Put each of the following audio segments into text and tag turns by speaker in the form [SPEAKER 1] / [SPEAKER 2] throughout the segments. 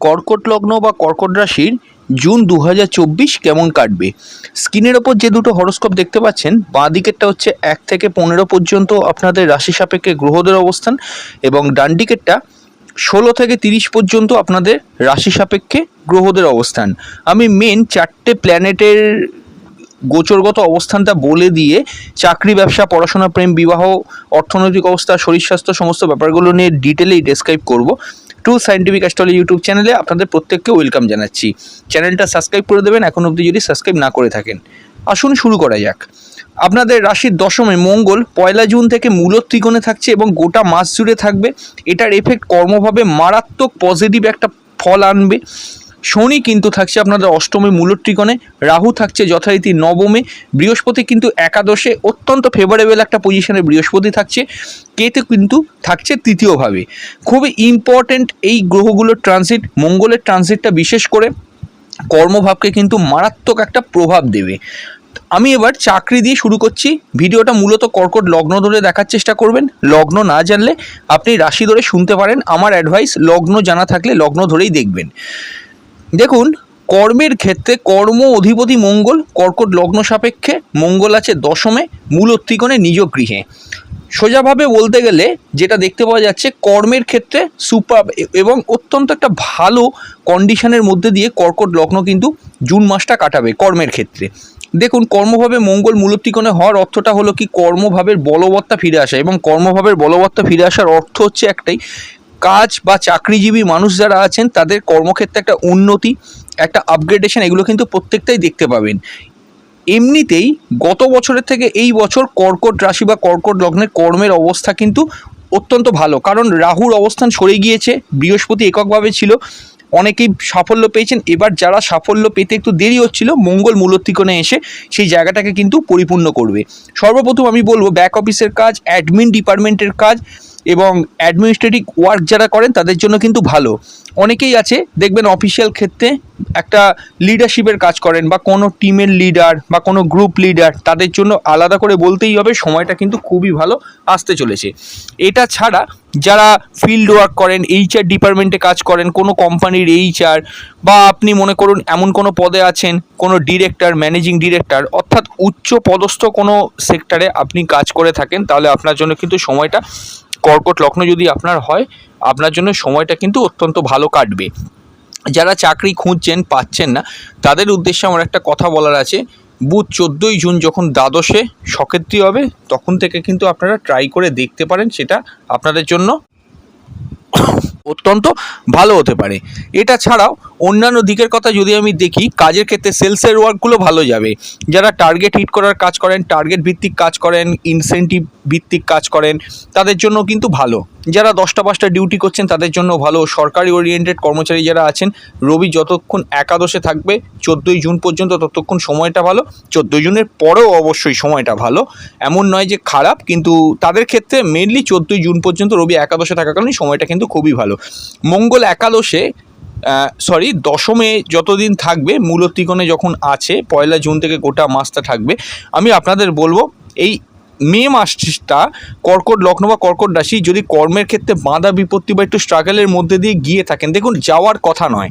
[SPEAKER 1] কর্কট লগ্ন বা কর্কট রাশির জুন দু হাজার চব্বিশ কেমন কাটবে? স্ক্রিনের ওপর যে দুটো হরস্কোপ দেখতে পাচ্ছেন, বাঁ দিকেরটা হচ্ছে এক থেকে পনেরো পর্যন্ত আপনাদের রাশি সাপেক্ষে গ্রহদের অবস্থান এবং ডান দিকেরটা ষোলো থেকে তিরিশ পর্যন্ত আপনাদের রাশি সাপেক্ষে গ্রহদের অবস্থান। আমি মেন চারটে প্ল্যানেটের গোচরগত অবস্থানটা বলে দিয়ে চাকরি, ব্যবসা, পড়াশোনা, প্রেম, বিবাহ, অর্থনৈতিক অবস্থা, শরীর স্বাস্থ্য, সমস্ত ব্যাপারগুলো নিয়ে ডিটেলেই ডেসক্রাইব করব। টু সাইন্টিফিক অ্যাস্ট্রোলজি ইউটিউব চ্যানেলে আপনাদের প্রত্যেককে ওয়েলকাম জানাচ্ছি। চ্যানেলটা সাবস্ক্রাইব করে দেবেন, এখন অবধি যদি সাবস্ক্রাইব না করে থাকেন। আসুন শুরু করা যাক। আপনাদের রাশির দশমে মঙ্গল, পয়লা জুন থেকে মূলত ত্রিকোণে থাকছে এবং গোটা মাস জুড়ে থাকবে। এটার এফেক্ট কর্মভাবে মারাত্মক পজিটিভ একটা ফল আনবে। শনি কিন্তু থাকছে আপনাদের অষ্টমে মূলত ত্রিকোণে, রাহু থাকছে যথারীতি নবমে, বৃহস্পতি কিন্তু একাদশে, অত্যন্ত ফেভারেবল একটা পজিশনে বৃহস্পতি থাকছে, কেতু কিন্তু থাকছে তৃতীয়ভাবে। খুবই ইম্পর্ট্যান্ট এই গ্রহগুলোর ট্রানজিট মঙ্গলের ট্রানজিটটা বিশেষ করে কর্মভাবকে কিন্তু মারাত্মক একটা প্রভাব দেবে। আমি এবার চাকরি দিয়ে শুরু করছি, ভিডিওটা মূলত কর্কট লগ্ন ধরে দেখার চেষ্টা করবেন, লগ্ন না জানলে আপনি রাশি ধরে শুনতে পারেন, আমার অ্যাডভাইস লগ্ন জানা থাকলে লগ্ন ধরেই দেখবেন। দেখুন, কর্মের ক্ষেত্রে কর্ম অধিপতি মঙ্গল, কর্কট লগ্ন সাপেক্ষে মঙ্গল আছে দশমে মূল ত্রিকোণে নিজ গৃহে। সোজাভাবে বলতে গেলে যেটা দেখতে পাওয়া যাচ্ছে, কর্মের ক্ষেত্রে সুপার এবং অত্যন্ত একটা ভালো কন্ডিশনের মধ্যে দিয়ে কর্কট লগ্ন কিন্তু জুন মাসটা কাটাবে কর্মের ক্ষেত্রে। দেখুন, কর্মভাবে মঙ্গল মূলত্রিকোণে হওয়ার অর্থটা হলো কি? কর্মভাবের বলবত্তা ফিরে আসা এবং কর্মভাবের বলবত্তা ফিরে আসার অর্থ হচ্ছে একটাই কাজ বা চাকরিজীবী মানুষ যারা আছেন, তাদের কর্মক্ষেত্রে একটা উন্নতি, একটা আপগ্রেডেশন এগুলো কিন্তু প্রত্যেকটাই দেখতে পাবেন। এমনিতেই গত বছরের থেকে এই বছর কর্কট রাশি বা কর্কট লগ্নের কর্মের অবস্থা কিন্তু অত্যন্ত ভালো। কারণ রাহুর অবস্থান সরে গিয়েছে, বৃহস্পতি এককভাবে ছিল, অনেকেই সাফল্য পেয়েছেন। এবার যারা সাফল্য পেতে একটু দেরি হচ্ছিল, মঙ্গল মূলত্রিকোণে এসে সেই জায়গাটাকে কিন্তু পরিপূর্ণ করবে। সর্বপ্রথম আমি বলব ব্যাক অফিসের কাজ অ্যাডমিন ডিপার্টমেন্টের কাজ এবং অ্যাডমিনিস্ট্রেটিভ ওয়ার্ক যারা করেন, তাদের জন্য কিন্তু ভালো। অনেকেই আছে, দেখবেন অফিসিয়াল ক্ষেত্রে একটা লিডারশিপের কাজ করেন বা কোনো টিমের লিডার বা কোনো গ্রুপ লিডার তাদের জন্য আলাদা করে বলতেই হবে, সময়টা কিন্তু খুবই ভালো আসতে চলেছে। এটা ছাড়া যারা ফিল্ড ওয়ার্ক করেন এইচআর ডিপার্টমেন্টে কাজ করেন, কোনো কোম্পানির এইচআর বা আপনি মনে করুন এমন কোনো পদে আছেন, কোনো ডিরেক্টর ম্যানেজিং ডিরেক্টর অর্থাৎ উচ্চ পদস্থ কোনো সেক্টরে আপনি কাজ করে থাকেন, তাহলে আপনার জন্য কিন্তু সময়টা কর্কট লগ্ন যদি আপনার হয়, আপনার জন্য সময়টা কিন্তু অত্যন্ত ভালো কাটবে। যারা চাকরি খুঁজছেন, পাচ্ছেন না, তাদের উদ্দেশ্যে আমার একটা কথা বলার আছে। বুধ চোদ্দোই জুন যখন দ্বাদশে সক্ষেত্রী হবে, তখন থেকে কিন্তু আপনারা ট্রাই করে দেখতে পারেন, সেটা আপনাদের জন্য অত্যন্ত ভালো হতে পারে। এটা ছাড়াও অন্যান্য দিকের কথা যদি আমি দেখি, কাজের ক্ষেত্রে সেলসের ওয়ার্কগুলো ভালো যাবে। যারা টার্গেট হিট করার কাজ করেন টার্গেট ভিত্তিক কাজ করেন ইনসেন্টিভ ভিত্তিক কাজ করেন, তাদের জন্য কিন্তু ভালো। যারা দশটা পাঁচটা ডিউটি করছেন, তাদের জন্য ভালো। সরকারি ওরিয়েন্টেড কর্মচারী যারা আছেন, রবি যতক্ষণ একাদশে থাকবে, চোদ্দোই জুন পর্যন্ত ততক্ষণ সময়টা ভালো। চোদ্দোই জুনের পরেও অবশ্যই সময়টা ভালো। এমন নয় যে খারাপ, কিন্তু তাদের ক্ষেত্রে মেনলি চোদ্দোই জুন পর্যন্ত রবি একাদশে থাকাকালীন সময়টা কিন্তু খুবই ভালো। মঙ্গল একাদশে সরি দশমে যতদিন থাকবে মূল ত্রিকোণে যখন আছে, পয়লা জুন থেকে গোটা মাসটা থাকবে, আমি আপনাদের বলব, এই মে মাসটা কর্কট লগ্ন বা কর্কট রাশি যদি কর্মের ক্ষেত্রে বাঁধা বিপত্তি বা একটু স্ট্রাগলের মধ্যে দিয়ে গিয়ে থাকেন, দেখুন যাওয়ার কথা নয়।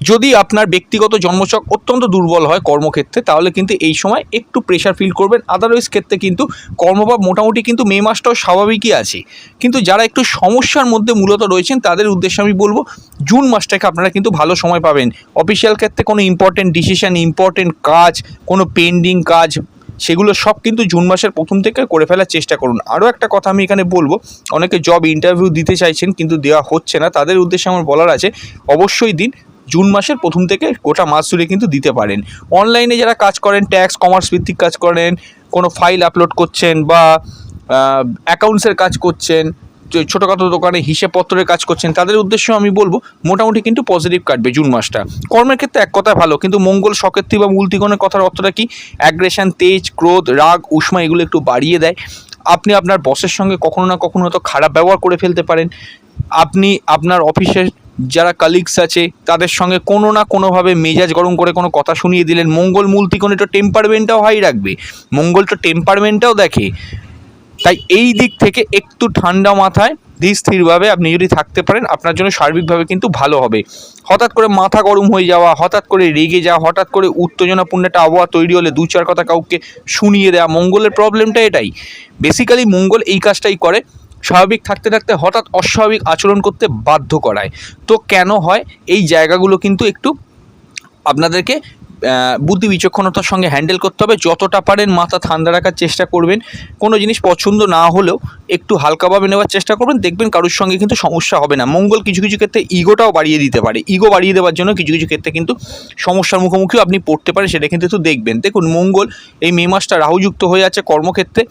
[SPEAKER 1] যদি আপনার ব্যক্তিগত জন্মচক অত্যন্ত দুর্বল হয় কর্মক্ষেত্রে, তাহলে কিন্তু এই সময় একটু প্রেশার ফিল করবেন। আদারওয়াইজ ক্ষেত্রে কিন্তু কর্মভাব মোটামুটি কিন্তু মে মাসটাও স্বাভাবিকই আছে। কিন্তু যারা একটু সমস্যার মধ্যে মূলত রয়েছেন, তাদের উদ্দেশ্যে আমি বলব, জুন মাসটাকে আপনারা কিন্তু ভালো সময় পাবেন। অফিসিয়াল ক্ষেত্রে কোনো ইম্পর্টেন্ট ডিসিশান ইম্পর্টেন্ট কাজ, কোনো পেন্ডিং কাজ সেগুলো সব কিন্তু জুন মাসের প্রথম থেকে করে ফেলার চেষ্টা করুন। আরও একটা কথা আমি এখানে বলব, অনেকে জব ইন্টারভিউ দিতে চাইছেন কিন্তু দেওয়া হচ্ছে না, তাদের উদ্দেশ্যে আমার বলার আছে, অবশ্যই দিন জুন মাসের প্রথম থেকে গোটা মাস জুড়ে কিন্তু দিতে পারেন। অনলাইনে যারা কাজ করেন ট্যাক্স কমার্স ভিত্তিক কাজ করেন, কোনো ফাইল আপলোড করছেন বা অ্যাকাউন্টসের কাজ করছেন ছোটোখাটো দোকানে হিসেবপত্রের কাজ করছেন, তাদের উদ্দেশ্য আমি বলব, মোটামুটি কিন্তু পজিটিভ কাটবে জুন মাসটা। কর্মের ক্ষেত্রে এক কথা ভালো, কিন্তু মঙ্গল সকেত্রী বা মূলত্রিকোণের কথার অর্থটা কি? অ্যাগ্রেশন তেজ, ক্রোধ, রাগ, উষ্মা, এগুলো একটু বাড়িয়ে দেয়। আপনি আপনার বসের সঙ্গে কখনো না কখনো হয়তো খারাপ ব্যবহার করে ফেলতে পারেন। আপনি আপনার অফিসের যারা কালিগস আছে, তাদের সঙ্গে কোনো না কোনোভাবে মেজাজ গরম করে কোনো কথা শুনিয়ে দিলেন। মঙ্গল মূল একটু টেম্পারমেন্টটাও হাই রাখবে। মঙ্গল তো টেম্পারমেন্টটাও দেখে। তাই এই দিক থেকে একটু ঠান্ডা মাথায় ধীর স্থিরভাবে আপনি যদি থাকতে পারেন, আপনার জন্য সার্বিকভাবে কিন্তু ভালো হবে। হঠাৎ করে মাথা গরম হয়ে যাওয়া, হঠাৎ করে রেগে যাওয়া, হঠাৎ করে উত্তেজনাপূর্ণ একটা আবহাওয়া তৈরি হলে দু চার কথা কাউকে শুনিয়ে দেওয়া, মঙ্গলের প্রবলেমটা এটাই। বেসিক্যালি মঙ্গল এই কাজটাই করে, স্বাভাবিক থাকতে থাকতে হঠাৎ অস্বাভাবিক আচরণ করতে বাধ্য করায়। তো কেন হয়? এই জায়গাগুলো কিন্তু একটু আপনাদেরকে বুদ্ধি বিচক্ষণতার সঙ্গে হ্যান্ডেল করতে হবে। যতটা পারেন মাথা ঠান্ডা রাখার চেষ্টা করবেন। কোনো জিনিস পছন্দ না হলেও একটু হালকাভাবে নেওয়ার চেষ্টা করবেন। দেখবেন কারোর সঙ্গে কিন্তু সমস্যা হবে না। মঙ্গল কিছু কিছু ক্ষেত্রে ইগোটাও বাড়িয়ে দিতে পারে। ইগো বাড়িয়ে দেওয়ার জন্য কিছু কিছু ক্ষেত্রে কিন্তু সমস্যার মুখোমুখিও আপনি পড়তে পারেন, সেটা কিন্তু একটু দেখবেন। দেখুন, মঙ্গল এই মে মাসটা রাহুযুক্ত হয়ে আছে কর্মক্ষেত্রে।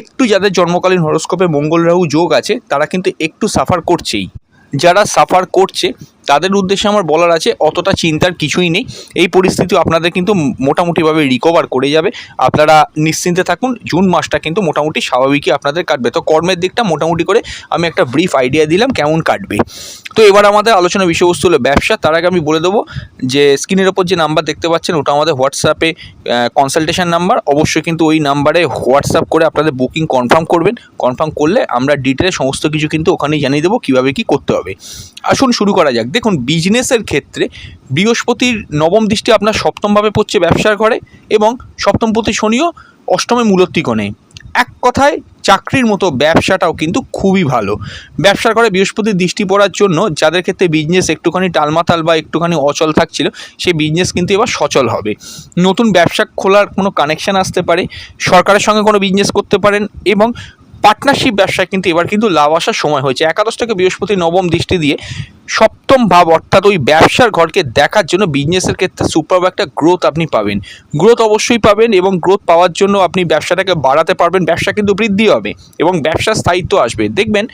[SPEAKER 1] একটু যাদের জন্মকালীন হরস্কোপে মঙ্গল রাহু যোগ আছে, তারা কিন্তু একটু সাফার করছেই। যারা সাফার করছে তাদের উদ্দেশ্যে আমার বলার আছে, অতটা চিন্তার কিছুই নেই। এই পরিস্থিতি আপনাদের কিন্তু মোটামুটিভাবে রিকভার করে যাবে। আপনারা নিশ্চিন্তে থাকুন, জুন মাসটা কিন্তু মোটামুটি স্বাভাবিকই আপনাদের কাটবে। তো কর্মের দিকটা মোটামুটি করে আমি একটা ব্রিফ আইডিয়া দিলাম কেমন কাটবে। তো এবার আমাদের আলোচনা বিষয়বস্তু হলো ব্যবসা। তার আগে আমি বলে দেবো যে স্ক্রিনের ওপর যে নাম্বার দেখতে পাচ্ছেন, ওটা আমাদের হোয়াটসঅ্যাপে কনসালটেশন নাম্বার অবশ্যই কিন্তু ওই নাম্বারে হোয়াটসঅ্যাপ করে আপনাদের বুকিং কনফার্ম করবেন। কনফার্ম করলে আমরা ডিটেলে সমস্ত কিছু কিন্তু ওখানেই জানিয়ে দেবো কীভাবে কী করতে হবে। আসুন শুরু করা যাক। দেখুন বিজনেসের ক্ষেত্রে বৃহস্পতির নবম দৃষ্টি আপনার সপ্তমভাবে পড়ছে ব্যবসার ঘরে এবং সপ্তমপতি শনিও অষ্টমে মূলত্রিকোণে এক কথায়, চাকরির মতো ব্যবসাটাও কিন্তু খুবই ভালো। ব্যবসার ঘরে বৃহস্পতির দৃষ্টি পড়ার জন্য যাদের ক্ষেত্রে বিজনেস একটুখানি টালমাতাল বা একটুখানি অচল থাকছিল সেই বিজনেস কিন্তু এবার সচল হবে। নতুন ব্যবসা খোলার কোনো কানেকশান আসতে পারে, সরকারের সঙ্গে কোনো বিজনেস করতে পারেন এবং পার্টনারশিপ ব্যবসায় কিন্তু এবার কিন্তু লাভ আসার সময় হয়েছে। একাদশ থেকে বৃহস্পতি নবম দৃষ্টি দিয়ে সপ্তম ভাব অর্থাৎ ওই ব্যবসার ঘরকে দেখার জন্য বিজনেসের ক্ষেত্রে সুপার একটা গ্রোথ আপনি পাবেন। গ্রোথ অবশ্যই পাবেন এবং গ্রোথ পাওয়ার জন্য আপনি ব্যবসাটাকে বাড়াতে পারবেন, ব্যবসা কিন্তু বৃদ্ধি হবে এবং ব্যবসার স্থায়িত্ব আসবে। দেখবেন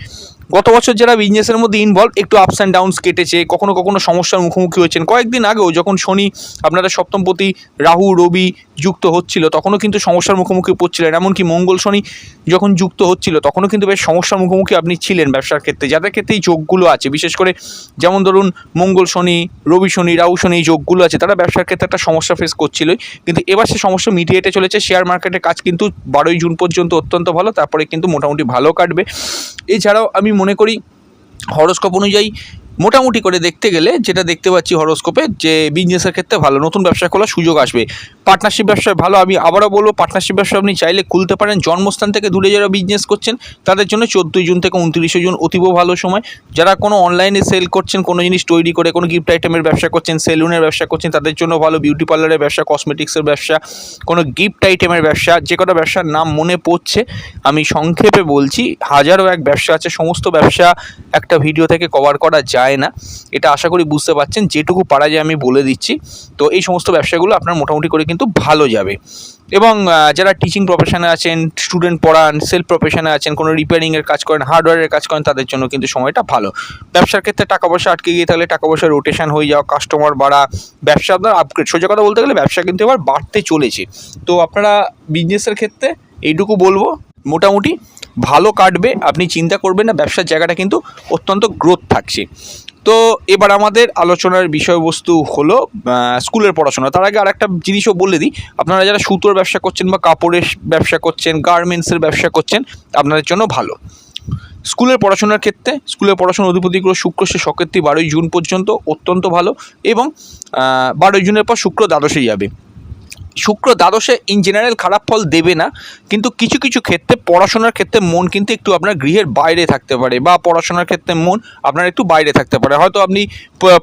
[SPEAKER 1] গত বছর যারা বিজনেসের মধ্যে ইনভলভ একটু আপস অ্যান্ড ডাউনস কেটেছে, কখনো কখনো সমস্যার মুখোমুখি হয়েছেন। কয়েকদিন আগেও যখন শনি আপনাদের সপ্তমপতি রাহু, রবি যুক্ত হচ্ছিল, তখনও কিন্তু সমস্যার মুখোমুখি পড়ছিলেন। এমনকি মঙ্গল শনি যখন যুক্ত হচ্ছিল, তখনও কিন্তু বেশ সমস্যার মুখোমুখি আপনি ছিলেন ব্যবসার ক্ষেত্রে। যাদের ক্ষেত্রে এই যোগগুলো আছে, বিশেষ করে যেমন ধরুন মঙ্গল শনি, রবি শনি, রাহু শনি এই যোগগুলো আছে, তারা ব্যবসার ক্ষেত্রে একটা সমস্যা ফেস করছিলই। কিন্তু এবার সে সমস্যা মিটিয়েটে চলেছে শেয়ার মার্কেটের কাজ কিন্তু বারোই জুন পর্যন্ত অত্যন্ত ভালো, তারপরে কিন্তু মোটামুটি ভালো কাটবে। এছাড়াও আমি মনে করি হরস্কোপ অনুযায়ী মোটামুটি করে দেখতে গেলে যেটা দেখতে পাচ্ছি হরস্কোপে যে বিজনেসের ক্ষেত্রে ভালো, নতুন ব্যবসা খোলার সুযোগ আসবে। পার্টনারশিপ ব্যবসায় ভালো, আমি আবারও বলব, পার্টনারশিপ ব্যবসা আপনি চাইলে খুলতে পারেন। জন্মস্থান থেকে দূরে যারা বিজনেস করছেন, তাদের জন্য চোদ্দোই জুন থেকে উনত্রিশে জুন অতীব ভালো সময়। যারা কোনো অনলাইনে সেল করছেন, কোনো জিনিস তৈরি করে, কোনো গিফট আইটেমের ব্যবসা করছেন, সেলুনের ব্যবসা করছেন, তাদের জন্য ভালো বিউটি পার্লারের ব্যবসা, কসমেটিক্সের ব্যবসা, কোনো গিফট আইটেমের ব্যবসা, যে কটা ব্যবসার নাম মনে পড়ছে, আমি সংক্ষেপে বলছি, হাজারো এক ব্যবসা আছে। সমস্ত ব্যবসা একটা ভিডিও থেকে কভার করা যায়। না। এটা আশা করি বুঝতে পারছেন। যেটুকু পারা যায় আমি বলে দিচ্ছি। তো এই সমস্ত ব্যবসাগুলো আপনার মোটামুটি করে কিন্তু ভালো যাবে। এবং যারা টিচিং প্রফেশনে আছেন স্টুডেন্ট পড়ান সেলফ প্রফেশনে আছেন, কোনো রিপেয়ারিংয়ের কাজ করেন হার্ডওয়্যারের কাজ করেন, তাদের জন্য কিন্তু সময়টা ভালো। ব্যবসার ক্ষেত্রে টাকা পয়সা আটকে গিয়ে তাহলে টাকা পয়সা রোটেশন হয়ে যাওয়া কাস্টমার বাড়া, ব্যবসা আপনার আপগ্রেড সোজা কথা বলতে গেলে ব্যবসা কিন্তু এবার বাড়তে চলেছে। তো আপনারা বিজনেসের ক্ষেত্রে এইটুকু বলব। মোটামুটি ভালো কাটবে, আপনি চিন্তা করবেন না, ব্যবসার জায়গাটা কিন্তু অত্যন্ত গ্রোথ থাকছে। তো এবার আমাদের আলোচনার বিষয়বস্তু হলো স্কুলের পড়াশোনা। তার আগে আরেকটা জিনিসও বলে দিই, আপনারা যারা সুতোর ব্যবসা করছেন বা কাপড়ের ব্যবসা করছেন গার্মেন্টসের ব্যবসা করছেন, আপনাদের জন্য ভালো। স্কুলের পড়াশোনার ক্ষেত্রে, স্কুলের পড়াশোনার অধিপতিগুলো শুক্র, সে সকেত্রী বারোই জুন পর্যন্ত অত্যন্ত ভালো এবং বারোই জুনের পর শুক্র দ্বাদশে যাবে। শুক্র দ্বাদশে ইন জেনারেল খারাপ ফল দেবে না, কিন্তু কিছু কিছু ক্ষেত্রে পড়াশোনার ক্ষেত্রে মন কিন্তু একটু আপনার গৃহের বাইরে থাকতে পারে বা পড়াশোনার ক্ষেত্রে মন আপনার একটু বাইরে থাকতে পারে। হয়তো আপনি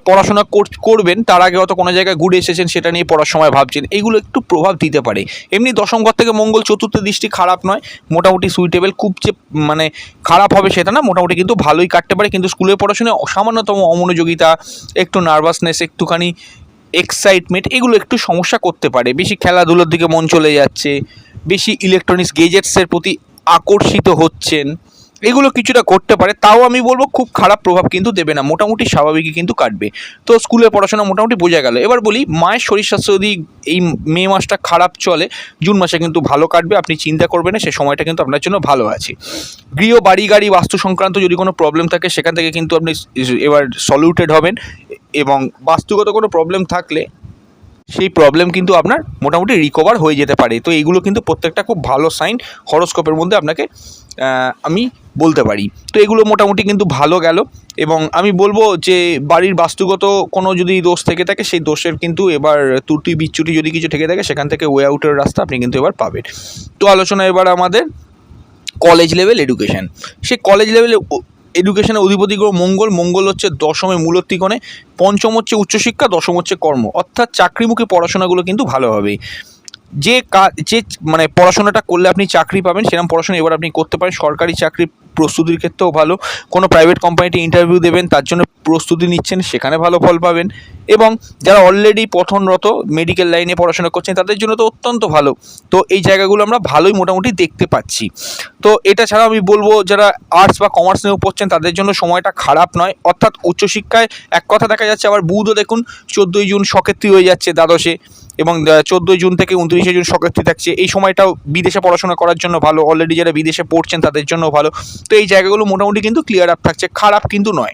[SPEAKER 1] পড়াশোনা কর- করবেন, তার আগে হয়তো কোনো জায়গায় ঘুরে এসেছেন, সেটা নিয়ে পড়ার সময় ভাবছেন, এগুলো একটু প্রভাব দিতে পারে। এমনি দশম ঘর থেকে মঙ্গল চতুর্থ দৃষ্টি খারাপ নয়, মোটামুটি সুইটেবল খুব যে মানে খারাপ হবে সেটা না, মোটামুটি কিন্তু ভালোই কাটতে পারে, কিন্তু স্কুলের পড়াশোনায় সামান্যতম অমনোযোগিতা, একটু নার্ভাসনেস একটুখানি এক্সাইটমেন্ট এগুলো একটু সমস্যা করতে পারে। বেশি খেলাধুলোর দিকে মন চলে যাচ্ছে, বেশি ইলেকট্রনিক্স গেজেটসের প্রতি আকর্ষিত হচ্ছেন, এগুলো কিছুটা করতে পারে। তাও আমি বলব খুব খারাপ প্রভাব কিন্তু দেবে না, মোটামুটি স্বাভাবিকই কিন্তু কাটবে। তো স্কুলের পড়াশোনা মোটামুটি বোঝা গেল। এবার বলি, মায়ের শরীর স্বাস্থ্য যদি এই মে মাসটা খারাপ চলে, জুন মাসে কিন্তু ভালো কাটবে, আপনি চিন্তা করবেন না, সে সময়টা কিন্তু আপনার জন্য ভালো আছে। গৃহ, বাড়ি, গাড়ি বাস্তু সংক্রান্ত যদি কোনো প্রবলেম থাকে, সেখান থেকে কিন্তু আপনি এবার সলিউটেড হবেন। এবং বাস্তুগত কোনো প্রবলেম থাকলে সেই প্রবলেম কিন্তু আপনার মোটামুটি রিকভার হয়ে যেতে পারে। তো এইগুলো কিন্তু প্রত্যেকটা খুব ভালো সাইন হরোস্কোপের মধ্যে আপনাকে আমি বলতে পারি। তো এগুলো মোটামুটি কিন্তু ভালো গেল এবং আমি বলব যে বাড়ির বাস্তুগত কোনো যদি দোষ থেকে থাকে, সেই দোষের কিন্তু এবার ত্রুটি বিচ্যুটি যদি কিছু থেকে থাকে, সেখান থেকে ওয়ে আউটের রাস্তা আপনি কিন্তু এবার পাবেন। তো আলোচনা এবার আমাদের কলেজ লেভেল এডুকেশন সে কলেজ লেভেলে এডুকেশনের অধিপতি গ্রহ মঙ্গল। মঙ্গল হচ্ছে দশমে মূলত্রিকোণে পঞ্চম হচ্ছে উচ্চশিক্ষা, দশম হচ্ছে কর্ম। অর্থাৎ চাকরিমুখী পড়াশোনাগুলো কিন্তু ভালো হবে। যে কাজ যে মানে পড়াশোনাটা করলে আপনি চাকরি পাবেন, সেরকম পড়াশোনা এবার আপনি করতে পারেন। সরকারি চাকরি প্রস্তুতির ক্ষেত্রেও ভালো। কোনো প্রাইভেট কোম্পানিতে ইন্টারভিউ দেবেন, তার জন্য প্রস্তুতি নিচ্ছেন, সেখানে ভালো ফল পাবেন। এবং যারা অলরেডি পঠনরত মেডিকেল লাইনে পড়াশোনা করছেন, তাদের জন্য তো অত্যন্ত ভালো। তো এই জায়গাগুলো আমরা ভালোই মোটামুটি দেখতে পাচ্ছি। তো এটা ছাড়া আমি বলব, যারা আর্টস বা কমার্স নিয়েও পড়ছেন, তাদের জন্য সময়টা খারাপ নয়। অর্থাৎ উচ্চশিক্ষায় এক কথা দেখা যাচ্ছে, আবার বুধও দেখুন চোদ্দোই জুন সকেত্রী হয়ে যাচ্ছে দ্বাদশে এবং চোদ্দোই জুন থেকে উনত্রিশে জুন সকেত্রী থাকছে। এই সময়টাও বিদেশে পড়াশোনা করার জন্য ভালো। অলরেডি যারা বিদেশে পড়ছেন, তাদের জন্য ভালো। তো এই জায়গাগুলো মোটামুটি কিন্তু ক্লিয়ার আপ থাকছে। খারাপ কিন্তু নয়।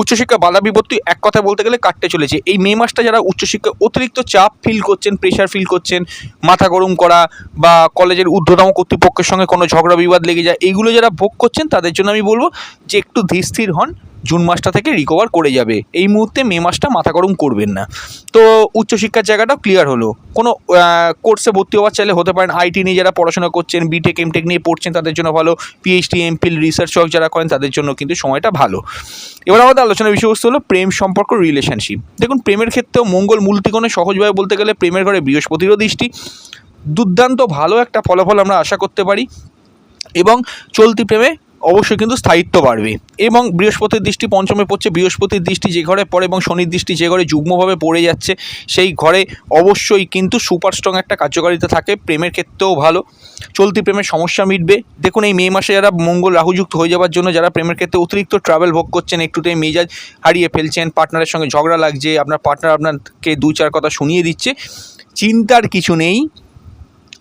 [SPEAKER 1] উচ্চশিক্ষা বাধা বিপত্তি এক কথা বলতে গেলে কাটতে চলেছে। এই মে মাসটা যারা উচ্চশিক্ষা অতিরিক্ত চাপ ফিল করছেন প্রেশার ফিল করছেন, মাথা গরম করা বা কলেজের ঊর্ধ্বতম কর্তৃপক্ষের সঙ্গে কোনো ঝগড়া বিবাদ লেগে যায় এইগুলো যারা ভোগ করছেন তাদের জন্য আমি বলব যে একটু ধীর স্থির হন। জুন মাসটা থেকে রিকভার করে যাবে। এই মুহূর্তে মে মাসটা মাথা গরম করবেন না। তো উচ্চশিক্ষার জায়গাটাও ক্লিয়ার হলো। কোনো কোর্সে ভর্তি হওয়ার চাইলে হতে পারেন আইটি নিয়ে যারা পড়াশোনা করছেন বিটেক এমটেক নিয়ে পড়ছেন, তাদের জন্য ভালো। পিএইচডি এমফিল রিসার্চ ওয়ার্ক যারা করেন, তাদের জন্য কিন্তু সময়টা ভালো। এবার আমাদের আলোচনার বিষয়বস্তু হলো প্রেম সম্পর্ক রিলেশনশিপ দেখুন, প্রেমের ক্ষেত্রেও মঙ্গল মূলতিকোণে সহজভাবে বলতে গেলে প্রেমের ঘরে বৃহস্পতিরও দৃষ্টি। দুর্দান্ত ভালো একটা ফলাফল আমরা আশা করতে পারি। এবং চলতি প্রেমে অবশ্যই কিন্তু স্থায়িত্ব বাড়বে। এবং বৃহস্পতির দৃষ্টি পঞ্চমে পড়ছে, বৃহস্পতির দৃষ্টি যে ঘরে পড়ে এবং শনির দৃষ্টি যে ঘরে যুগ্মভাবে পড়ে যাচ্ছে, সেই ঘরে অবশ্যই কিন্তু সুপার স্ট্রং একটা কার্যকারিতা থাকে, প্রেমের ক্ষেত্রেও ভালো, চলতি প্রেমের সমস্যা মিটবে। দেখুন, এই মে মাসে যারা মঙ্গল রাহুযুক্ত হয়ে যাওয়ার জন্য যারা প্রেমের ক্ষেত্রে অতিরিক্ত ট্রাভেল ভোগ করছেন, একটুতেই মেজাজ হারিয়ে ফেলছেন পার্টনারের সঙ্গে ঝগড়া লাগছে, আপনার পার্টনার আপনাকে দু চার কথা শুনিয়ে দিচ্ছে, চিন্তার কিছু নেই।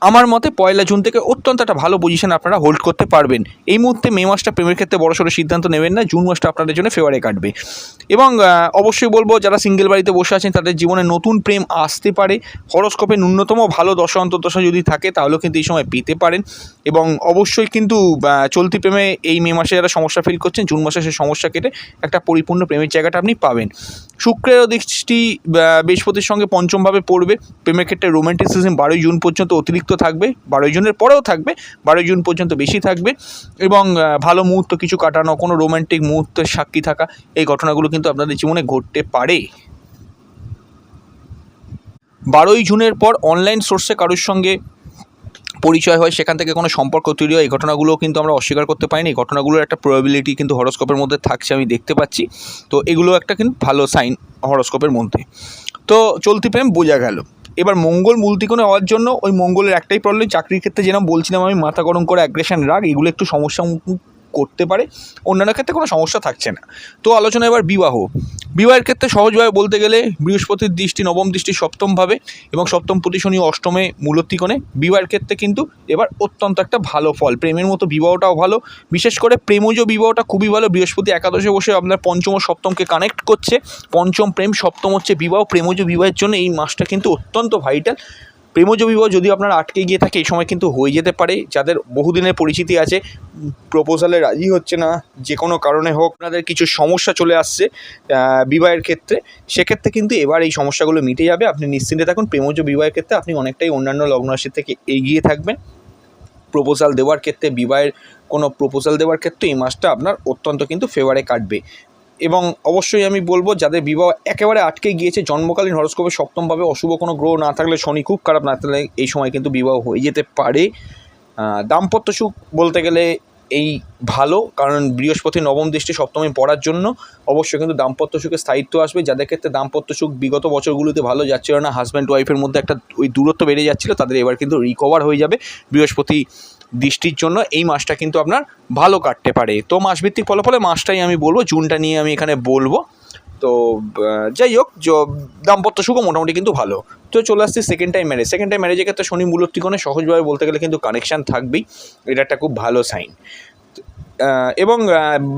[SPEAKER 1] আমার মতে পয়লা জুন থেকে অত্যন্ত একটা ভালো পজিশন আপনারা হোল্ড করতে পারবেন। এই মুহূর্তে মে মাসটা প্রেমের ক্ষেত্রে বড়সড় সিদ্ধান্ত নেবেন না, জুন মাসটা আপনাদের জন্য ফেভারে কাটবে। এবং অবশ্যই বলব, যারা সিঙ্গেল বাড়িতে বসে আছেন, তাদের জীবনে নতুন প্রেম আসতে পারে। হরস্কোপে ন্যূনতম ভালো দশা অন্তর্দশা যদি থাকে, তাহলেও কিন্তু এই সময় পেতে পারেন। এবং অবশ্যই কিন্তু চলতি প্রেমে এই মে মাসে যারা সমস্যা ফিল করছেন, জুন মাসে সেই সমস্যা কেটে একটা পরিপূর্ণ প্রেমের জায়গাটা আপনি পাবেন। শুক্রেরও দৃষ্টি বৃহস্পতির সঙ্গে পঞ্চমভাবে পড়বে। প্রেমের ক্ষেত্রে রোমান্টিসিজম বারোই জুন পর্যন্ত অতিরিক্ত থাকবে, বারোই জুনের পরেও থাকবে, বারোই জুন পর্যন্ত বেশি থাকবে এবং ভালো মুহূর্ত কিছু কাটানো, কোনো রোমান্টিক মুহূর্তের সাক্ষী থাকা, এই ঘটনাগুলো কিন্তু আপনাদের জীবনে ঘটতে পারে। বারোই জুনের পর অনলাইন সোর্সে কারোর সঙ্গে পরিচয় হয়, সেখান থেকে কোনো সম্পর্ক তৈরি হয়, এই ঘটনাগুলো কিন্তু আমরা অস্বীকার করতে পারিনি। ঘটনাগুলোর একটা প্রবাবিলিটি কিন্তু হরস্কোপের মধ্যে থাকছে, আমি দেখতে পাচ্ছি। তো এগুলো একটা কিন্তু ভালো সাইন হরস্কোপের মধ্যে। তো চলতি প্রেম, বোঝা গেল। এবার মঙ্গল মূলতিকোণে হওয়ার জন্য ওই মঙ্গলের একটাই প্রবলেম চাকরির ক্ষেত্রে যেরকম বলছিলাম আমি, মাথা গরম করে অ্যাগ্রেশন রাগ, এগুলো একটু সমস্যা করতে পারে, অন্যান্য ক্ষেত্রে কোনো সমস্যা থাকছে না। তো আলোচনা এবার বিবাহ। বিবাহের ক্ষেত্রে সহজভাবে বলতে গেলে বৃহস্পতির দৃষ্টি, নবম দৃষ্টি সপ্তমভাবে এবং সপ্তম প্রতি শনি অষ্টমে মূলত্রিকোণে বিবাহের ক্ষেত্রে কিন্তু এবার অত্যন্ত একটা ভালো ফল। প্রেমের মতো বিবাহটাও ভালো। বিশেষ করে প্রেমজ বিবাহটা খুবই ভালো। বৃহস্পতি একাদশে বসে আপনার পঞ্চম ও সপ্তমকে কানেক্ট করছে। পঞ্চম প্রেম, সপ্তম হচ্ছে বিবাহ। প্রেমজ বিবাহের জন্য এই মাসটা কিন্তু অত্যন্ত ভাইটাল প্রেমজ বিবাহ যদি আপনার আটকে গিয়ে থাকে, এই সময় কিন্তু হয়ে যেতে পারে। যাদের বহুদিনের পরিচিতি আছে প্রপোজালে রাজি হচ্ছে না, যে কোনো কারণে হোক, আপনাদের কিছু সমস্যা চলে আসছে বিবাহের ক্ষেত্রে, সেক্ষেত্রে কিন্তু এবার এই সমস্যাগুলো মিটে যাবে। আপনি নিশ্চিন্তে থাকুন, প্রেমজ বিবাহের ক্ষেত্রে আপনি অনেকটাই অন্যান্য লগ্ন রাশির থেকে এগিয়ে থাকবেন। প্রপোজাল দেওয়ার ক্ষেত্রে, বিবাহের কোনো প্রপোজাল দেওয়ার ক্ষেত্রে এই মাসটা আপনার অত্যন্ত কিন্তু ফেভারে কাটবে। এবং অবশ্যই আমি বলব, যাদের বিবাহ একেবারে আটকে গিয়েছে, জন্মকালীন হরস্কোপে সপ্তমভাবে অশুভ কোনো গ্রহ না থাকলে শনি খুব খারাপ, না থাকলে এই সময় কিন্তু বিবাহ হয়ে যেতে পারে। দাম্পত্য সুখ বলতে গেলে এই ভালো, কারণ বৃহস্পতি নবম দৃষ্টি সপ্তমে পড়ার জন্য অবশ্যই কিন্তু দাম্পত্য সুখে স্থায়িত্ব আসবে। যাদের ক্ষেত্রে দাম্পত্য সুখ বিগত বছরগুলোতে ভালো যাচ্ছিল না হাজব্যান্ড ওয়াইফের মধ্যে একটা ওই দূরত্ব বেড়ে যাচ্ছিল, তাদের এবার কিন্তু রিকভার হয়ে যাবে। বৃহস্পতি দৃষ্টির জন্য এই মাসটা কিন্তু আপনার ভালো কাটতে পারে। তো মাসভিত্তিক ফলাফলে মাসটাই আমি বলব, জুনটা নিয়ে আমি এখানে বলব। তো যাই হোক দাম্পত্য সুখ মোটামুটি কিন্তু ভালো। তো চলে আসছি second time marriage second time ম্যারেজের ক্ষেত্রে শনি মূলত্রিকোণে সহজভাবে বলতে গেলে কিন্তু কানেকশান থাকবেই। এটা একটা খুব ভালো সাইন এবং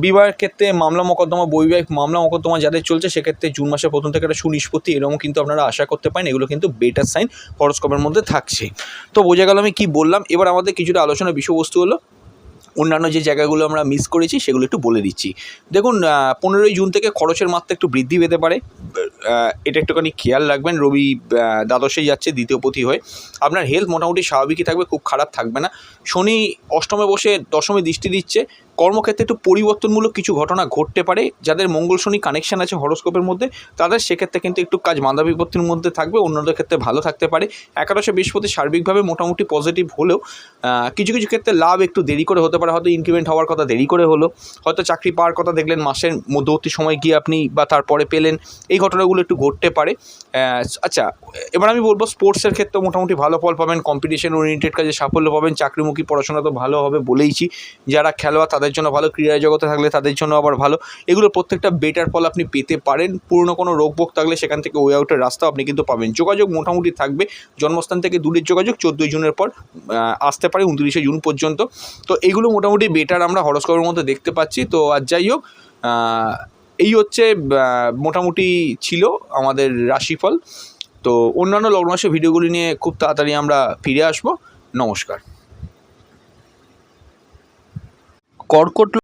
[SPEAKER 1] বিবাহের ক্ষেত্রে মামলা মোকদ্দমা, বৈবাহিক মামলা মোকদ্দমা যাদের চলছে, সেক্ষেত্রে জুন মাসের প্রথম থেকে একটা সুনিষ্পত্তি এরকম কিন্তু আপনারা আশা করতে পারেন, এগুলো কিন্তু বেটার সাইন হরস্কোপের মধ্যে থাকছে। তো বোঝা গেল আমি কী বললাম, এবার আমাদের কিছুটা আলোচনার বিষয়বস্তু হলো, অন্যান্য যে জায়গাগুলো আমরা মিস করেছি, সেগুলো একটু বলে দিচ্ছি। দেখুন পনেরোই জুন থেকে খরচের মাত্রা একটু বৃদ্ধি পেতে পারে এটা একটুখানি খেয়াল রাখবেন, রবি দ্বাদশে যাচ্ছে, দ্বিতীয় পথি হয়ে। আপনার হেলথ মোটামুটি স্বাভাবিকই থাকবে, খুব খারাপ থাকবে না। শনি অষ্টমে বসে দশমে দৃষ্টি দিচ্ছে কর্মক্ষেত্রে একটু পরিবর্তনমূলক কিছু ঘটনা ঘটতে পারে, যাদের মঙ্গল শনি কানেকশন আছে হরস্কোপের মধ্যে, তাদের সেক্ষেত্রে কিন্তু একটু কাজ মান্দা বিপত্তির মধ্যে থাকবে, অন্যদের ক্ষেত্রে ভালো থাকতে পারে। একাদশে বৃহস্পতি সার্বিকভাবে মোটামুটি পজিটিভ হলেও কিছু কিছু ক্ষেত্রে লাভ একটু দেরি করে হতে পারে, হয়তো ইনক্রিমেন্ট হওয়ার কথা দেরি করে হলো, হয়তো চাকরি পাওয়ার কথা দেখলেন, মাসের মধ্যবর্তী সময় গিয়ে আপনি বা তারপরে পেলেন, এই ঘটনাগুলো একটু ঘটতে পারে। আচ্ছা এবার আমি বলব স্পোর্টসের ক্ষেত্রে মোটামুটি ভালো ফল পাবেন কম্পিটিশন ওরিয়েন্টেড কাজে সাফল্য পাবেন, চাকরিমুখী পড়াশোনা তো ভালো হবে বলেইছি, যারা খেলোয়াড় তাদের জন্য ভালো ক্রীড়া জগতে থাকলে তাদের জন্য আবার ভালো। এগুলো প্রত্যেকটা বেটার ফল আপনি পেতে পারেন। পুরনো কোনো রোগ ভোগ থাকলে সেখান থেকে ওয়ে আউটের রাস্তা আপনি কিন্তু পাবেন। যোগাযোগ মোটামুটি থাকবে। জন্মস্থান থেকে দূরের যোগাযোগ চোদ্দোই জুনের পর আসতে পারে উনত্রিশে জুন পর্যন্ত। তো এইগুলো মোটামুটি বেটার আমরা হরস্কোপের মধ্যে দেখতে পাচ্ছি। তো আর যাই হোক এই হচ্ছে মোটামুটি ছিল আমাদের রাশিফল। তো অন্যান্য লগ্ন মাসের ভিডিওগুলি নিয়ে খুব তাড়াতাড়ি আমরা ফিরে আসব। নমস্কার। কর্কট